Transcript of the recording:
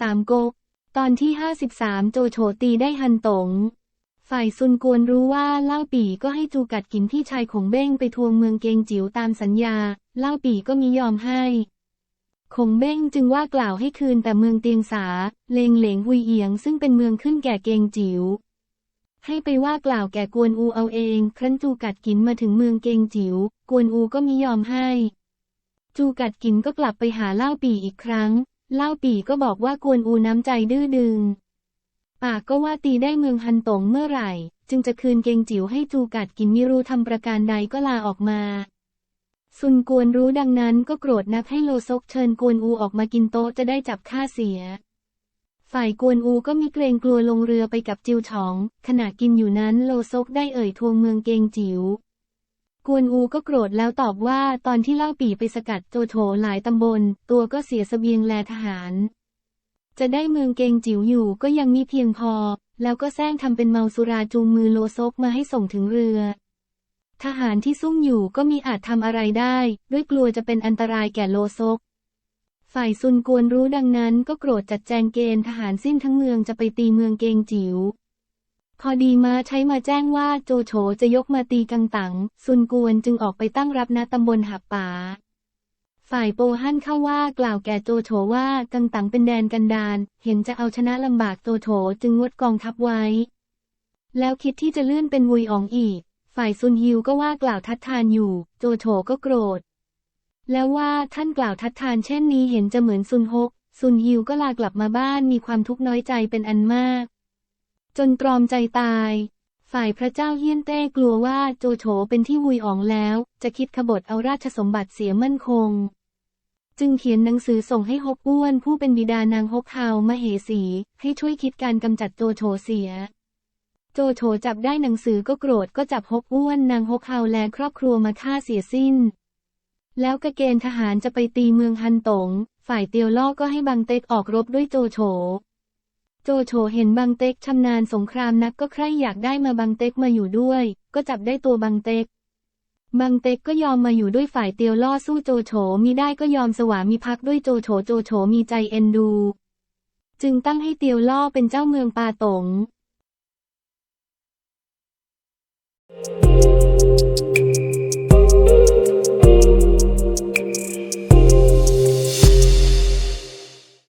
สามก๊กตอนที่ 53 โจโฉตีได้ฮันตง ฝ่ายซุนกวนรู้ว่าเล่าปี่ก็ให้จูกัดกินพี่ชายของเบ้งไปทวงเมืองเกงจิ๋วตามสัญญา เล่าปี่ก็มิยอมให้คงเบ้งจึงว่ากล่าวให้คืนแต่เมืองเตียงสา เลงเหลงหุยเอียงซึ่งเป็นเมืองขึ้นแก่เกงจิ๋ว ให้ไปว่ากล่าวแก่กวนอูเอาเอง ครั้นจูกัดกินมาถึงเมืองเกงจิ๋ว กวนอูก็มิยอมให้ จูกัดกินก็กลับไปหาเล่าปี่อีกครั้ง เล่าปี่ก็บอกว่ากวนอูน้ำใจดื้อดึง ปากก็ว่าตีได้เมืองฮันตงเมื่อไหร่ จึงจะคืนเกงจิ๋วให้จูกัดกินมิรู้ทำประการใดก็ลาออกมา ซุนกวนรู้ดังนั้นก็โกรธนักให้โลซกเชิญกวนอูออกมากินโต๊ะจะได้จับค่าเสีย ฝ่ายกวนอูก็มีเกรงกลัวลงเรือไปกับจิวฉอง ขณะกินอยู่นั้นโลซกได้เอ่ยทวงเมืองเกงจิ๋ว กวนอูก็โกรธแล้วตอบว่าตอนที่เล่าปีไปสกัดโจโฉหลายตำบล ตัวก็เสียสเสบียงแลทหาร จะได้เมืองเกงจิ๋วอยู่ก็ยังมีเพียงพอ แล้วก็แซงทำเป็นเมาสุราจูงมือโลซกมาให้ส่งถึงเรือ ทหารที่ซุ่มอยู่ก็มีอาจทำอะไรได้ ด้วยกลัวจะเป็นอันตรายแก่โลซก ฝ่ายซุนกวนรู้ดังนั้นก็โกรธจัดแจงเกณฑ์ทหารสิ้นทั้งเมืองจะไปตีเมืองเกงจิ๋ว พอดีมาใช้มาแจ้งว่าโจโฉจะยกมาตีกังตังซุนกวนจึงออกไปตั้งรับณตำบลหับป่าฝ่ายโปฮั่นเข้าว่ากล่าวแก่โจโฉว่ากังตังเป็นแดนกันดาน เห็นจะเอาชนะลำบากโจโฉจึงงดกองทัพไว้ แล้วคิดที่จะเลื่อนเป็นวุยอองอีก ฝ่ายซุนฮิวก็ว่ากล่าวทัดทานอยู่ โจโฉก็โกรธ แล้วว่าท่านกล่าวทัดทานเช่นนี้เห็นจะเหมือนซุนฮก ซุนฮิวก็ลากลับมาบ้านมีความทุกข์น้อยใจเป็นอันมาก จนตรอมใจตาย ฝ่ายพระเจ้าเฮียนเต้กลัวว่าโจโฉเป็นที่วุยอ๋องแล้ว จะคิดขบฏเอาราชสมบัติเสียมั่นคง จึงเขียนหนังสือส่งให้ฮกอ้วนผู้เป็นบิดานางฮกเฮามาเหสี ให้ช่วยคิดการกำจัดโจโฉเสีย โจโฉจับได้หนังสือก็โกรธก็จับฮกอ้วนนางฮกเฮาและครอบครัวมาฆ่าเสียสิ้น แล้วกระเกณฑ์ทหารจะไปตีเมืองฮันตง ฝ่ายเตียวล่อก็ให้บังเต็กออกรบด้วยโจโฉ จโฉเห็นบังเต็กชำนาญสงครามนักก็ใคร่อยากได้มาบังเต็กมาอยู่ด้วย ก็จับได้ตัวบังเต็ก บังเต็กก็ยอมมาอยู่ด้วยฝ่ายเตียวล่อสู้โจโฉมีได้ก็ยอมสวามีพักด้วยโจโฉโจโฉมีใจเอ็นดู จึงตั้งให้เตียวล่อเป็นเจ้าเมืองปาตง